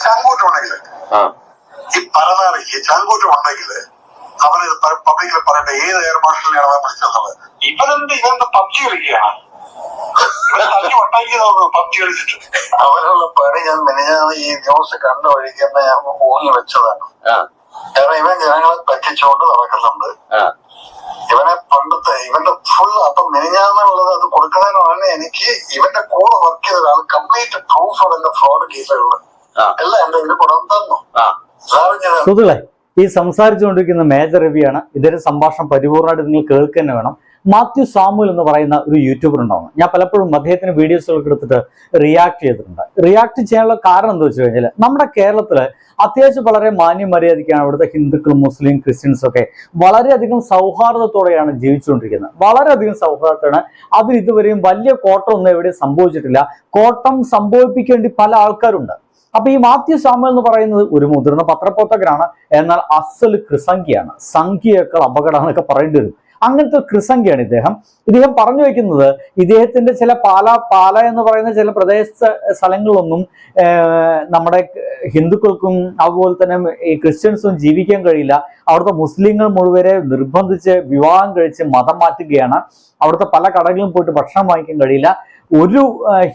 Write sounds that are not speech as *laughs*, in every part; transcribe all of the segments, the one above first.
ചങ്കൂറ്റം ഉണ്ടെങ്കിൽ ആ. ഈ പരനാറിക്ക് ചങ്കൂറ്റം ഉണ്ടെങ്കിൽ അവന് പബ്ലിക്കിൽ പറയട്ടെ ഏത് എയർ മാർഷലിനെയാണ് അവൻ വിളിച്ചത് ഇവരെന്ത് ഇവരെന്ത് പബ്ജി കളിക്കുകയാണ് അവനുള്ള പണി ഞാൻ മെനഞ്ഞാന്ന് ഈ ന്യൂസ് കണ്ട വഴിക്കുന്ന ഞാൻ ഊങ്ങി വെച്ചതാണ്. ആ. കാരണം ഇവൻ ജനങ്ങളെ പറ്റിച്ചുകൊണ്ട് നടക്കുന്നുണ്ട്. ആ. ഇവനെ പണ്ടത്തെ ഇവന്റെ ഫുൾ അപ്പൊ മെനിഞ്ഞാന്നുള്ളത് അത് കൊടുക്കുന്നതിനാണ് എനിക്ക് ഇവന്റെ കൂടെ വർക്ക് ചെയ്ത ഒരാൾ കംപ്ലീറ്റ് പ്രൂഫ് അവന്റെ ഫ്രോഡ് കേസുകളിൽ എന്റെ തന്നു. സാറ് സുഹൃത്തുക്കളെ ഈ സംസാരിച്ചുകൊണ്ടിരിക്കുന്ന മേജർ രവിയാണ്. ഇതൊരു സംഭാഷണം പരിപൂർണമായിട്ട് നിങ്ങൾ കേൾക്കുക തന്നെ വേണം. മാത്യു സാമുൽ എന്ന് പറയുന്ന ഒരു യൂട്യൂബർ ഉണ്ടാവും. ഞാൻ പലപ്പോഴും അദ്ദേഹത്തിന് വീഡിയോസുകളൊക്കെ എടുത്തിട്ട് റിയാക്ട് ചെയ്തിട്ടുണ്ട്. റിയാക്ട് ചെയ്യാനുള്ള കാരണം എന്താ വെച്ച് കഴിഞ്ഞാൽ നമ്മുടെ കേരളത്തിൽ അത്യാവശ്യം വളരെ മാന്യമര്യാദയ്ക്കാണ് ഇവിടുത്തെ ഹിന്ദുക്കളും മുസ്ലിം ക്രിസ്ത്യൻസും ഒക്കെ വളരെയധികം സൗഹാർദ്ദത്തോടെയാണ് ജീവിച്ചുകൊണ്ടിരിക്കുന്നത്. വളരെയധികം സൗഹാർദ്ദമാണ്. അവർ ഇതുവരെയും വലിയ കോട്ടം ഒന്നും എവിടെയും സംഭവിച്ചിട്ടില്ല. കോട്ടം സംഭവിപ്പിക്കേണ്ടി പല ആൾക്കാരുണ്ട്. അപ്പൊ ഈ മാത്യു സാമുവൽ എന്ന് പറയുന്നത് ഒരു മുതിർന്ന പത്രപ്രവർത്തകരാണ് എന്നാൽ അസൽ കൃസംഖ്യയാണ്. സംഖ്യയേക്കാൾ അപകടമാണെന്നൊക്കെ പറയേണ്ടി വരും. അങ്ങനത്തെ കൃസംഖ്യയാണ് ഇദ്ദേഹം. ഇദ്ദേഹം പറഞ്ഞു വെക്കുന്നത് ഇദ്ദേഹത്തിന്റെ ചില പാല പാല എന്ന് പറയുന്ന ചില പ്രദേശ സ്ഥലങ്ങളിലൊന്നും നമ്മുടെ ഹിന്ദുക്കൾക്കും അതുപോലെ തന്നെ ഈ ക്രിസ്ത്യൻസും ജീവിക്കാൻ കഴിയില്ല. അവിടുത്തെ മുസ്ലിങ്ങൾ മുഴുവരെ നിർബന്ധിച്ച് വിവാഹം കഴിച്ച് മതം മാറ്റുകയാണ്. അവിടുത്തെ പല കടകളിലും പോയിട്ട് ഭക്ഷണം വാങ്ങിക്കാൻ കഴിയില്ല. ഒരു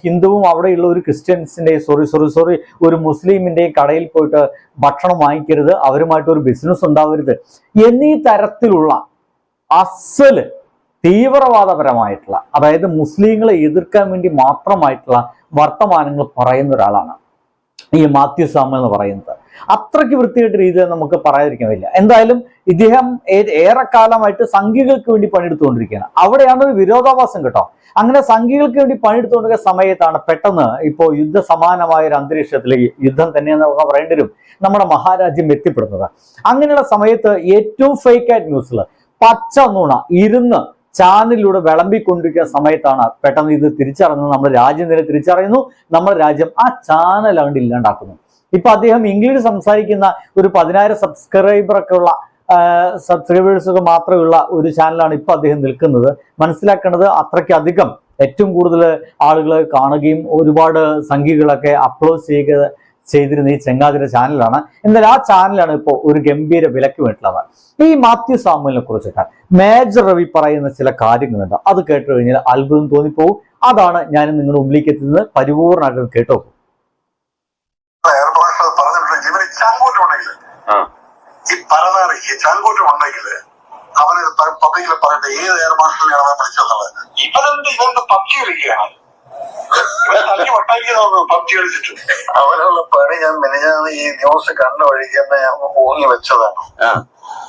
ഹിന്ദുവും അവിടെയുള്ള ഒരു ക്രിസ്ത്യൻസിന്റെ സോറി സോറി സോറി ഒരു മുസ്ലിമിന്റെയും കടയിൽ പോയിട്ട് ഭക്ഷണം വാങ്ങിക്കരുത് അവരുമായിട്ട് ഒരു ബിസിനസ് ഉണ്ടാവരുത് എന്നീ തരത്തിലുള്ള അസൽ തീവ്രവാദപരമായിട്ടുള്ള അതായത് മുസ്ലിങ്ങളെ എതിർക്കാൻ വേണ്ടി മാത്രമായിട്ടുള്ള വർത്തമാനങ്ങൾ പറയുന്ന ഒരാളാണ് ഈ മാത്യു സാമ എന്ന് പറയുന്നത്. അത്രയ്ക്ക് വൃത്തിയായിട്ട് രീതിയിൽ നമുക്ക് പറയാതിരിക്കാൻ വയ്യ എന്തായാലും ഇദ്ദേഹം ഏറെക്കാലമായിട്ട് സംഘികൾക്ക് വേണ്ടി പണിയെടുത്തുകൊണ്ടിരിക്കുകയാണ്. അവിടെയാണ് ഒരു വിരോധാഭാസം കേട്ടോ. അങ്ങനെ സംഘികൾക്ക് വേണ്ടി പണിയെടുത്തുകൊണ്ടിരിക്കുന്ന സമയത്താണ് പെട്ടെന്ന് ഇപ്പോൾ യുദ്ധ സമാനമായ ഒരു അന്തരീക്ഷത്തിലേക്ക് യുദ്ധം തന്നെയെന്ന് നമുക്ക് പറയേണ്ടി വരും നമ്മുടെ മഹാരാജ്യം എത്തിപ്പെടുന്നത്. അങ്ങനെയുള്ള സമയത്ത് ഏറ്റവും ഫേക്ക് ആയിട്ട് ന്യൂസിൽ പച്ച നുണ ഇരുന്ന് ചാനലിലൂടെ വിളമ്പിക്കൊണ്ടിരിക്കുന്ന സമയത്താണ് പെട്ടെന്ന് ഇത് തിരിച്ചറിഞ്ഞത്. നമ്മുടെ രാജ്യം തന്നെ തിരിച്ചറിയുന്നു. നമ്മുടെ രാജ്യം ആ ചാനൽ അങ്ങോട്ട് ഇല്ലാണ്ടാക്കുന്നു. ഇപ്പൊ അദ്ദേഹം ഇംഗ്ലീഷ് സംസാരിക്കുന്ന ഒരു പതിനായിരം സബ്സ്ക്രൈബർ ഒക്കെ ഉള്ള സബ്സ്ക്രൈബേഴ്സ് ഒക്കെ മാത്രമുള്ള ഒരു ചാനലാണ് ഇപ്പൊ അദ്ദേഹം നിൽക്കുന്നത്. മനസ്സിലാക്കേണ്ടത് അത്രയ്ക്കധികം ഏറ്റവും കൂടുതൽ ആളുകൾ കാണുകയും ഒരുപാട് സംഖ്യകളൊക്കെ അപ്ലോഡ് ചെയ്യുക ചെയ്തിരുന്ന ഈ ചെങ്ങാതിര ചാനലാണ് എന്നാൽ ആ ചാനലാണ് ഇപ്പോൾ ഒരു ഗംഭീര വിലക്ക് വേണ്ടിയിട്ടുള്ളത്. ഈ മാത്യു സാമുവിനെ കുറിച്ചൊക്കെ മേജർ രവി പറയുന്ന ചില കാര്യങ്ങളുണ്ട്. അത് കേട്ടു കഴിഞ്ഞാൽ അത്ഭുതം തോന്നിപ്പോവും. അതാണ് ഞാൻ നിങ്ങളുടെ മുമ്പിലേക്ക് എത്തുന്നത്. പരിപൂർണമായിട്ട് കേട്ടോ എയർ മാർഷൽ പറഞ്ഞിട്ടുണ്ട് ഇവന് ചങ്കൂറ്റം ഉണ്ടെങ്കിൽ ആ ഈ പരനാറിക്ക് ചങ്കൂറ്റം ഉണ്ടെങ്കിൽ അവന് പബ്ലിക്കിൽ പറയട്ടെ ഏത് എയർ മാർഷലിനെയാണ് അവൻ വിളിച്ചത് ഇവനെന്ത് ഇവന്റെ പബ്ജി കളിക്കുകയാണ്? പബ്ജി കളിച്ചിട്ട്. അവനുള്ള പണി ഞാൻ മെനഞ്ഞാന്ന് ഈ ന്യൂസ് കണ്ട വഴിക്കുന്ന ഞാൻ ഊങ്ങി വെച്ചതാണ്. ആ.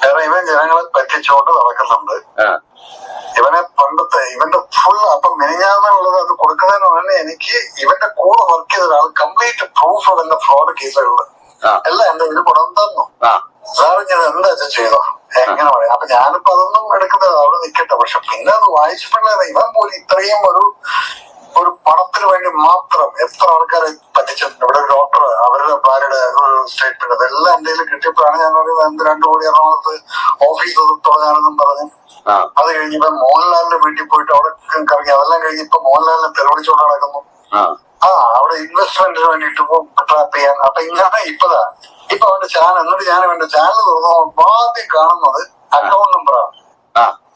കാരണം ഇവൻ ജനങ്ങളെ പറ്റിച്ചുകൊണ്ട് നടക്കുന്നുണ്ട്. ഇവനെ പണ്ടത്തെ ഇവന്റെ ഫുൾ അപ്പൊ മെനിഞ്ഞാന്നുള്ളത് അത് കൊടുക്കുന്നതിന് മുന്നേ എനിക്ക് ഇവന്റെ കൂടെ വർക്ക് ചെയ്ത ഒരാൾ കംപ്ലീറ്റ് പ്രൂഫ് അവന്റെ ഫ്രോഡ് കേസുകളിൽ. എല്ലാം എന്റെ ഇതിന് കൊണ്ടു തന്നു. ആ സാറ് ഞാൻ എന്താ വെച്ചാൽ ചെയ്തോ? എങ്ങനെ പറയാം? അപ്പൊ ഞാനിപ്പോ അതൊന്നും എടുക്കുന്നത് അവിടെ നിൽക്കട്ടെ പക്ഷെ പിന്നെ അത് വായിച്ചപ്പോഴേ ഇവൻ പോലും ഇത്രയും ഒരു ഒരു പണത്തിന് വേണ്ടി മാത്രം എത്ര ആൾക്കാരെ പറ്റിച്ചിട്ടുണ്ട്. ഇവിടെ ഒരു ഡോക്ടർ അവരുടെ ഭാര്യയുടെ ഒരു സ്റ്റേറ്റ്മെന്റ് അതെല്ലാം എന്റെ കയ്യിൽ കിട്ടിയപ്പോഴാണ് ഞാൻ പറയുന്നത് എന്ത് രണ്ടു കോടി എറണാകുളത്ത് ഓഫീസ് തുടങ്ങാനെന്നും പറഞ്ഞു. അത് അത് ഇപ്പൊ മോഹൻലാലിന്റെ വീട്ടിൽ പോയിട്ട് അവിടെ കറങ്ങി അതെല്ലാം കഴിഞ്ഞ് ഇപ്പൊ മോഹൻലാലിനെ തെളിവിച്ചുകൊണ്ട് നടക്കുന്നു. ആ. അവിടെ ഇൻവെസ്റ്റ്മെന്റിന് വേണ്ടിട്ട് ട്രാപ്പ് ചെയ്യാൻ. അപ്പൊ ഇങ്ങനെ ഇപ്പതാ. ഇപ്പൊ അവന്റെ ചാനൽ എന്നിട്ട് ഞാൻ അവന്റെ ചാനൽ തുറന്നു ആദ്യം കാണുന്നത് അക്കൗണ്ട് നമ്പറാണ്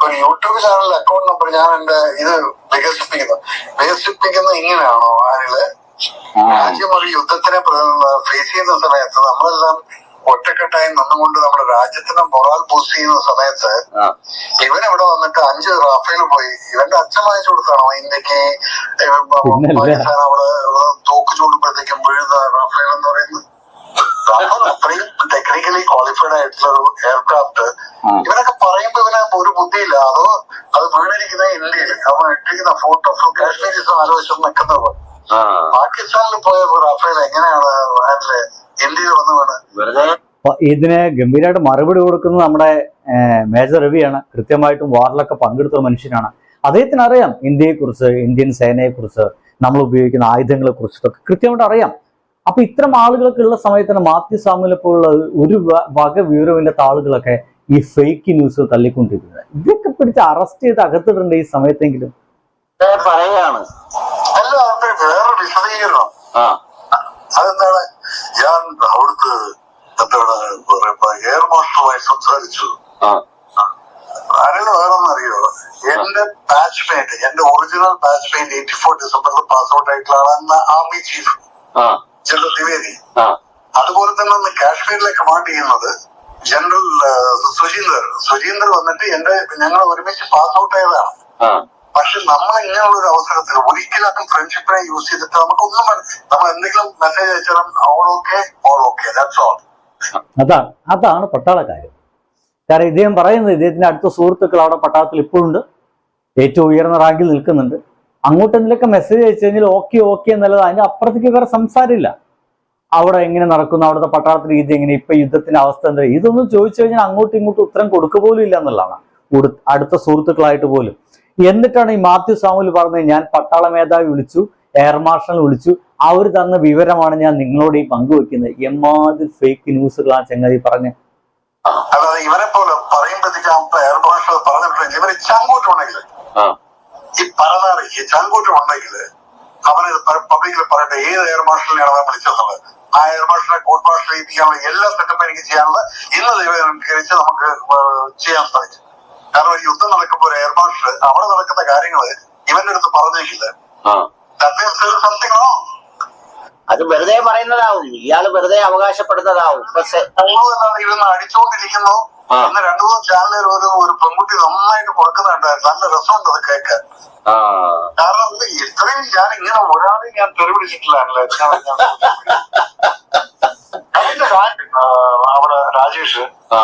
ഒരു യൂട്യൂബ് ചാനലിൽ അക്കൗണ്ട് നമ്പർ ഞാൻ എന്റെ ഇത് വികസിപ്പിക്കുന്നു. വികസിപ്പിക്കുന്നത് ഇങ്ങനെയാണോ? അതിൽ രാജ്യം ഒരു യുദ്ധത്തിനെ ഫേസ് ചെയ്യുന്ന സമയത്ത് നമ്മളെല്ലാം ഒറ്റക്കെട്ടായി നിന്നുകൊണ്ട് നമ്മുടെ രാജ്യത്തിനെ മൊറാൽ ബൂസ്റ്റ് ചെയ്യുന്ന സമയത്ത് ഇവൻ ഇവിടെ വന്നിട്ട് അഞ്ച് റാഫേൽ പോയി. ഇവന്റെ അച്ഛൻ വാങ്ങിച്ചു കൊടുത്താണോ ഇന്ത്യയ്ക്ക്. പാകിസ്ഥാൻ അവിടെ തോക്ക് ചൂണ്ടുമ്പോഴത്തേക്കും വീഴുന്ന റാഫേൽ എന്ന് പറയുന്നത്. റാഫേൽ അത്രയും ടെക്നിക്കലി ക്വാളിഫൈഡ് ആയിട്ടുള്ള ഒരു എയർക്രാഫ്റ്റ് ഇവരൊക്കെ പറയുമ്പോൾ പറയുമ്പോ ഇവന് ഒരു ബുദ്ധിയില്ല. അതോ അത് വീണിരിക്കുന്ന ഇന്ത്യയിൽ അവൻ ഇട്ടിരിക്കുന്ന ഫോട്ടോ കാശ്മീരിസം ആലോചിച്ച് നിൽക്കുന്നത്. പാകിസ്ഥാനിൽ പോയ റാഫേൽ എങ്ങനെയാണ് അതിൽ ഇന്ത്യയിൽ വന്നു വീണ്? ഇതിന് ഗംഭീരമായിട്ട് മറുപടി കൊടുക്കുന്നത് നമ്മുടെ മേജർ രവിയാണ്. കൃത്യമായിട്ടും വാറിലൊക്കെ പങ്കെടുത്ത ഒരു മനുഷ്യനാണ്. അദ്ദേഹത്തിന് അറിയാം ഇന്ത്യയെക്കുറിച്ച് ഇന്ത്യൻ സേനയെക്കുറിച്ച് നമ്മൾ ഉപയോഗിക്കുന്ന ആയുധങ്ങളെ കുറിച്ചിട്ടൊക്കെ കൃത്യമായിട്ട് അറിയാം. അപ്പൊ ഇത്തരം ആളുകളൊക്കെ ഉള്ള സമയത്താണ് മാത്യു സാമുവിനെ പോലുള്ള ഒരു വക വിവരമില്ലാത്ത ആളുകളൊക്കെ ഈ ഫേക്ക് ന്യൂസ് തള്ളിക്കൊണ്ടിരിക്കുന്നത് ഇതൊക്കെ പിടിച്ച് അറസ്റ്റ് ചെയ്ത് അകത്തിട്ടുണ്ട് ഈ സമയത്തെങ്കിലും. പറയാണ് അല്ല വേറെ വിശദീകരണം. ആ. അതെന്താണ്? ഞാൻ അവിടുത്തെ എന്താണ് പറയുമ്പോ എയർ മാസ്റ്ററുമായി സംസാരിച്ചു. വേണമെന്നറിയോ എന്റെ ബാച്ച്മേറ്റ് എന്റെ ഒറിജിനൽ ബാച്ച്മേറ്റ് എയ്റ്റി ഫോർ ഡിസംബറിൽ പാസ് ഔട്ട് ആയിട്ടുള്ള ആർമി ചീഫ് ആ. ജനറൽ ദ്വിവേദി. അതുപോലെ തന്നെ ഒന്ന് കാശ്മീരിലെ കമാൻഡ് ചെയ്യുന്നത് ജനറൽ സുജീന്ദർ സുജീന്ദർ വന്നിട്ട് എന്റെ ഞങ്ങൾ ഒരുമിച്ച് പാസ് ഔട്ട് ആയതാണ്. പക്ഷെ നമ്മൾ ഇങ്ങനെയുള്ള ഒരു അവസരത്തിൽ ഒരിക്കലും ഫ്രണ്ട്ഷിപ്പിനെ യൂസ് ചെയ്തിട്ട് നമുക്കൊന്നും വേണ്ട. നമ്മൾ എന്തെങ്കിലും message അയച്ചാലും all okay all okay that's all അതാണ് അതാണ് കാര്യം. കാരണം ഇദ്ദേഹം പറയുന്നത് ഇദ്ദേഹത്തിന്റെ അടുത്ത സുഹൃത്തുക്കൾ അവിടെ പട്ടാളത്തിൽ ഇപ്പോഴുണ്ട്. ഏറ്റവും ഉയർന്ന റാങ്കിൽ നിൽക്കുന്നുണ്ട്. അങ്ങോട്ട് എന്തെങ്കിലുമൊക്കെ മെസ്സേജ് അയച്ചു കഴിഞ്ഞാൽ ഓക്കെ ഓക്കെ എന്നുള്ളത് അതിന്റെ അപ്പുറത്തേക്ക് വേറെ സംസാരമില്ല. അവിടെ എങ്ങനെ നടക്കുന്നു അവിടുത്തെ പട്ടാളത്തിന്റെ രീതി എങ്ങനെ ഇപ്പൊ യുദ്ധത്തിന്റെ അവസ്ഥ എന്താ? ഇതൊന്നും ചോദിച്ചു കഴിഞ്ഞാൽ അങ്ങോട്ടും ഇങ്ങോട്ടും ഉത്തരം കൊടുക്കുക പോലും ഇല്ല എന്നുള്ളതാണ്. അടുത്ത സുഹൃത്തുക്കളായിട്ട് പോലും. എന്നിട്ടാണ് ഈ മാത്യു സാമുൽ പറഞ്ഞത് ഞാൻ പട്ടാള മേധാവി വിളിച്ചു എയർ മാർഷൽ വിളിച്ചു. അവർ തന്ന വിവരമാണ് ഞാൻ നിങ്ങളോട് ഈ പങ്കുവെക്കുന്നത് എമ്മാതിരി ഫേക്ക് ന്യൂസുകൾ ആ ചങ്ങാതി പറഞ്ഞ്. ഇവരെ പോലെ പറയുമ്പോഴത്തേക്കും എയർ മാർഷൽ പറഞ്ഞിട്ടുണ്ടെങ്കിൽ ഇവർ ഇച്ചാങ്ങോട്ടുണ്ടെങ്കിൽ ആ. ഈ പറഞ്ഞാറ് ഈ ചങ്കൂറ്റം ഉണ്ടെങ്കിൽ അവന് പബ്ലിക്കിൽ പറയട്ടെ ഏത് എയർ മാർഷലിനെയാണ് അവൻ വിളിച്ചത് ആ എയർ മാർഷലിനെ കോർട്ട് മാർഷൽ ചെയ്യിപ്പിക്കാനുള്ള എല്ലാ സെറ്റപ്പും എനിക്ക് ചെയ്യാനുള്ള ഇന്ന് ദൈവം അനുകരിച്ച് നമുക്ക് ചെയ്യാൻ സാധിച്ചു. കാരണം ഒരു യുദ്ധം നടക്കുമ്പോൾ ഒരു എയർ മാർഷൽ അവിടെ നടക്കുന്ന കാര്യങ്ങൾ ഇവന്റെ അടുത്ത് പറഞ്ഞേക്കില്ല. ആ. സംതിങ് റോങ് അത് വെറുതെ പറയുന്നതാവും. ഇയാൾ വെറുതെ അവകാശപ്പെടുന്നതാവും. ഇരുന്ന് അടിച്ചുകൊണ്ടിരിക്കുന്നു. ഇന്ന് രണ്ടു മൂന്ന് ചാനലിൽ ഒരു ഒരു പെൺകുട്ടി നന്നായിട്ട് കൊടുക്കുന്നുണ്ടായിരുന്നു. നല്ല രസമുണ്ട് അത് കേൾക്കാൻ. കാരണം ഇത് ഇത്രയും ഞാൻ ഇങ്ങനെ ഒരാളെ ഞാൻ കാര്യം *laughs* ആ, അവിടെ രാജേഷ് ആ.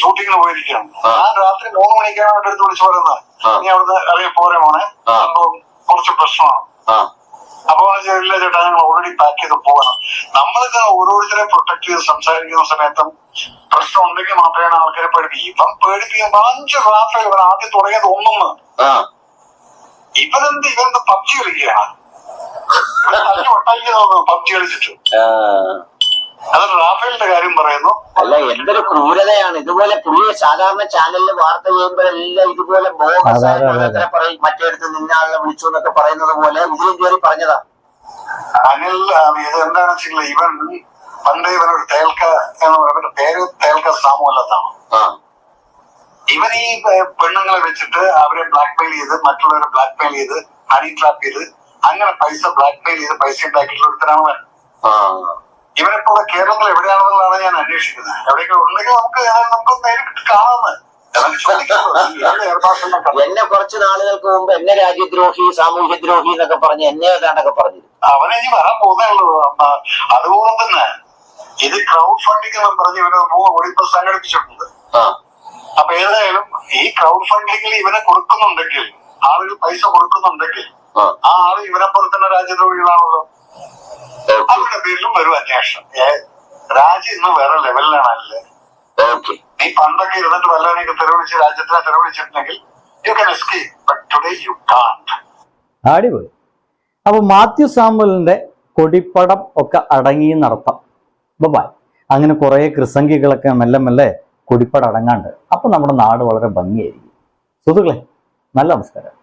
ഷൂട്ടിങ്ങിന് പോയിരിക്കുകയാണ്. ഞാൻ രാത്രി മൂന്ന് മണിക്കാണ് അവന്റെ അടുത്ത് വിളിച്ചു പറയുന്നത്. നീ അവിടുന്ന് അറിയ പോരെ മോനെ. കുറച്ച് പ്രശ്നമാണ്. ചോദിച്ചു, ചേട്ടാ ഞങ്ങൾ ഓൾറെഡി പാക്ക് ചെയ്ത് പോകണം. നമ്മൾക്ക് ഓരോരുത്തരെ പ്രൊട്ടക്ട് ചെയ്ത് സംസാരിക്കുന്ന സമയത്തും പ്രശ്നം ഉണ്ടെങ്കിൽ മാത്രമേ ആൾക്കാരെ പേടിപ്പിക്കും. ഇപ്പം പേടിപ്പിക്കുമ്പോൾ അഞ്ച് റാഫേൽ ഇവൻ ആദ്യം തുടങ്ങിയത് ഒന്നൊന്ന്. ഇവരെന്ത് ഇവനെന്ത് പബ്ജി കളിക്കുകയാണ് ഒട്ടാക്കി പബ്ജി കളിച്ചിട്ട്. റാഫേലിന്റെ കാര്യം പറയുന്നു. അല്ല എന്തൊരു ക്രൂരതയാണ്. ഇതുപോലെ പുതിയ സാധാരണ ചാനലിൽ വാർത്ത ചെയ്യുമ്പോഴെല്ലാം ഇതുപോലെ പറയും മറ്റേടത്ത് നിന്നാളെ വിളിച്ചു എന്നൊക്കെ പറയുന്നത് പോലെ ഇതിലും കയറി പറഞ്ഞതാ. അനിൽ ഇത് എന്താണെന്ന് വെച്ചാൽ ഇവൻ പണ്ട് ഇവനൊരു തേൽക്ക എന്ന് പറയുന്ന പേര് തേൽക്ക സാമൂലത്താണ് ഇവൻ ഈ പെണ്ണുങ്ങളെ വെച്ചിട്ട് അവരെ ബ്ലാക്ക് മെയിൽ ചെയ്ത് മറ്റുള്ളവരെ ബ്ലാക്ക് മെയിൽ ചെയ്ത് ഹണി ട്രാപ്പ് ചെയ്ത് അങ്ങനെ പൈസ ബ്ലാക്ക് മെയിൽ ചെയ്ത് പൈസ ഉണ്ടാക്കിയിട്ടുള്ള ഒരുത്തരാണ് അവൻ. ആ ഇവനിപ്പോൾ കേരളത്തിൽ എവിടെയാണെന്നുള്ളതാണ് ഞാൻ അന്വേഷിക്കുന്നത്. എവിടെയൊക്കെ ഉണ്ടെങ്കിൽ നമുക്ക് നമുക്ക് നേരിട്ട് കണ്ടു എന്നെ കുറച്ച് നാളുകൾക്ക് മുമ്പ് എന്നെ രാജ്യദ്രോഹി സാമൂഹ്യ ദ്രോഹി എന്നൊക്കെ പറഞ്ഞ് എന്നെ ഏതാണ്ടൊക്കെ പറഞ്ഞു അവനെ ഇനി വരാൻ പോകുന്നേ ഉള്ളൂ. അമ്മ. അതുപോലെ തന്നെ ഇത് ക്രൗഡ് ഫണ്ടിങ് എന്ന് പറഞ്ഞ് ഇവരെ മൂന്ന് സംഘടിപ്പിച്ചിട്ടുണ്ട്. അപ്പൊ ഏതായാലും ഈ ക്രൗഡ് ഫണ്ടിങ്ങിൽ ഇവനെ കൊടുക്കുന്നുണ്ടെങ്കിൽ ആളുകൾ പൈസ കൊടുക്കുന്നുണ്ടെങ്കിൽ ആ ആൾ ഇവനെ പോലെ തന്നെ രാജ്യദ്രോഹികളാണല്ലോ. അവരുടെ പേരിലും വരും അന്വേഷണം. രാജ്യം ഇന്ന് വേറെ ലെവലിലാണല്ലേ ഓക്കെ നീ പണ്ടൊക്കെ ഇരുന്നിട്ട് വല്ലവനെയൊക്കെ തെരവിളിച്ച് രാജ്യത്തിനെ തെരവിളിച്ചിട്ടുണ്ടെങ്കിൽ you can escape but today you can't അടിപൊളി. അപ്പൊ മാത്യു സാമ്പലിന്റെ കൊടിപ്പടം ഒക്കെ അടങ്ങി നടത്താം. ബൈ അങ്ങനെ കുറെ കൃസംഗികളൊക്കെ മെല്ലെ മെല്ലെ കൊടിപ്പടം അടങ്ങാണ്ട്. അപ്പൊ നമ്മുടെ നാട് വളരെ ഭംഗിയായിരിക്കും. സുഹൃത്തുക്കളെ നല്ല നമസ്കാരം.